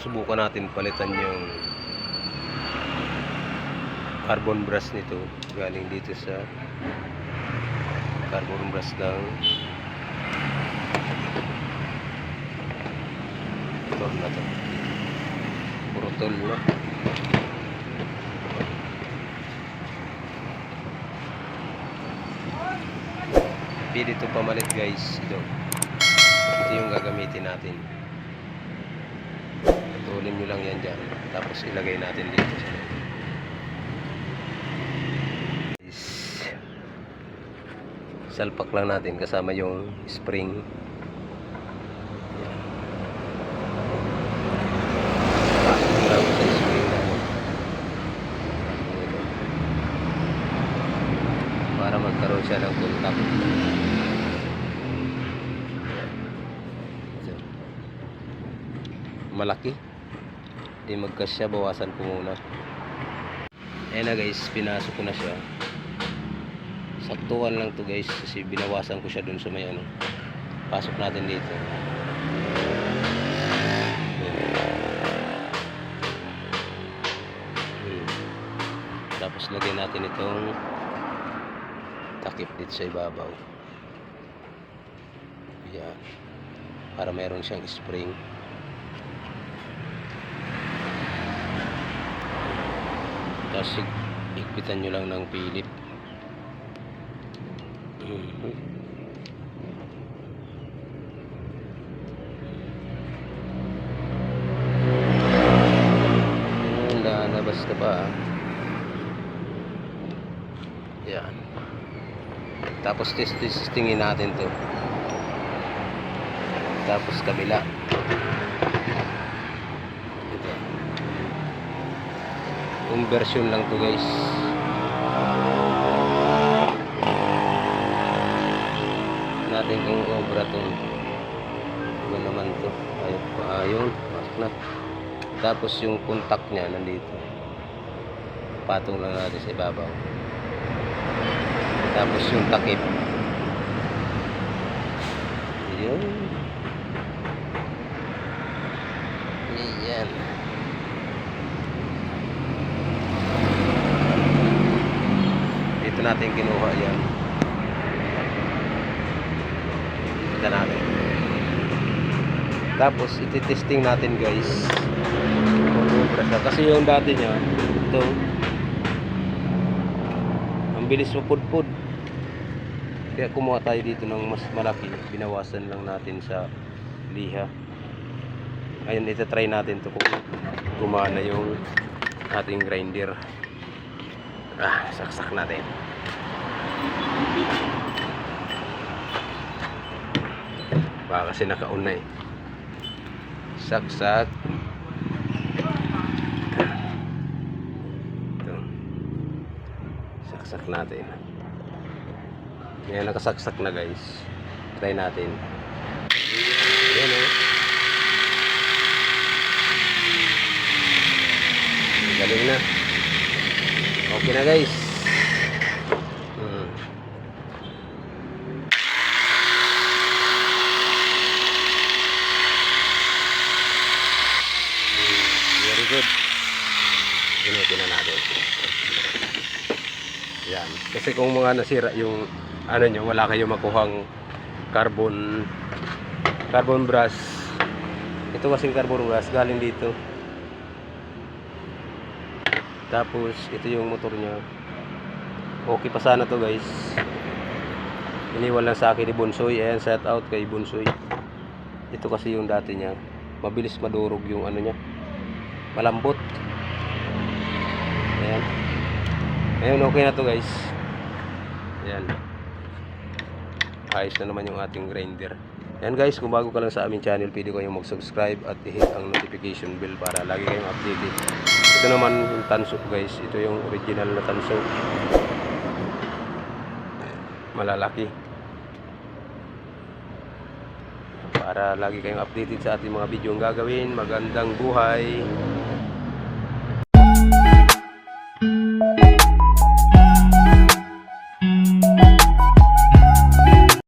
subukan natin palitan yung carbon brush nito. Galing dito sa carbon brush ng motor na to. Puro tol na pili ito pamalit guys. Ito. Ito yung gagamitin natin Tulin nyo lang yan dyan. Tapos ilagay natin dito. Is salpak lang natin kasama yung spring. Para magkaroon siya ng contact. Malaki hindi magkasya bawasan ko muna. Ayan na guys. Pinasok ko na siya. Saktuhan lang to guys kasi binawasan ko siya dun sa may ano. Pasok natin dito. Hmm. tapos lagyan natin itong takip dito sa ibabaw. Yan para meron siyang spring tapos higpitan nyo lang ng pilip Mhm. Ayun, lalabas na pa ah. yan tapos test testingin natin to tapos kabila ito conversion lang to guys. Natin kung obra to. Ano naman to? Ayun pa ayun. Pasok na. Tapos yung contact niya nandito. Patong lang natin sa ibabaw. Tapos yung takip. Yun yan dito natin kinuha yan. Ito natin. Tapos ititesting natin guys. Siya. kasi yung dati niya ito ang bilis mapudpud. Kaya kumuha tayo dito ng mas malaki. Binawasan lang natin sa liha. Ngayon itatry natin to kung gumana yung ating grinder ah saksak natin. Baka kasi naka-on na eh. Saksak. Ito. Saksak natin. Ngayon nakasaksak na guys. Try natin. Yan oh. Galing na okay na guys. Hmm. Very good. Ginutin na yan. Kasi kung mga nasira yung ano nyo wala kayo makuhang carbon carbon brush. Ito kasing carbon brush galing dito tapos ito yung motor niya. Okay pa sana to guys. Iniwan lang sa akin ni Bonsoy ayan shout out kay Bonsoy ito kasi yung dati niya. Mabilis madurog yung ano niya. Malambot. Ayan. Ngayon okay na to guys. Ayan. Ayos na naman yung ating grinder. Yan guys, kung bago ka lang sa aming channel, pwede kayong mag-subscribe at i-hit ang notification bell para lagi kayong updated. Ito naman yung tanso guys, ito yung original na tanso. Malalaki. Para lagi kayong updated sa ating mga video gagawin. Magandang buhay.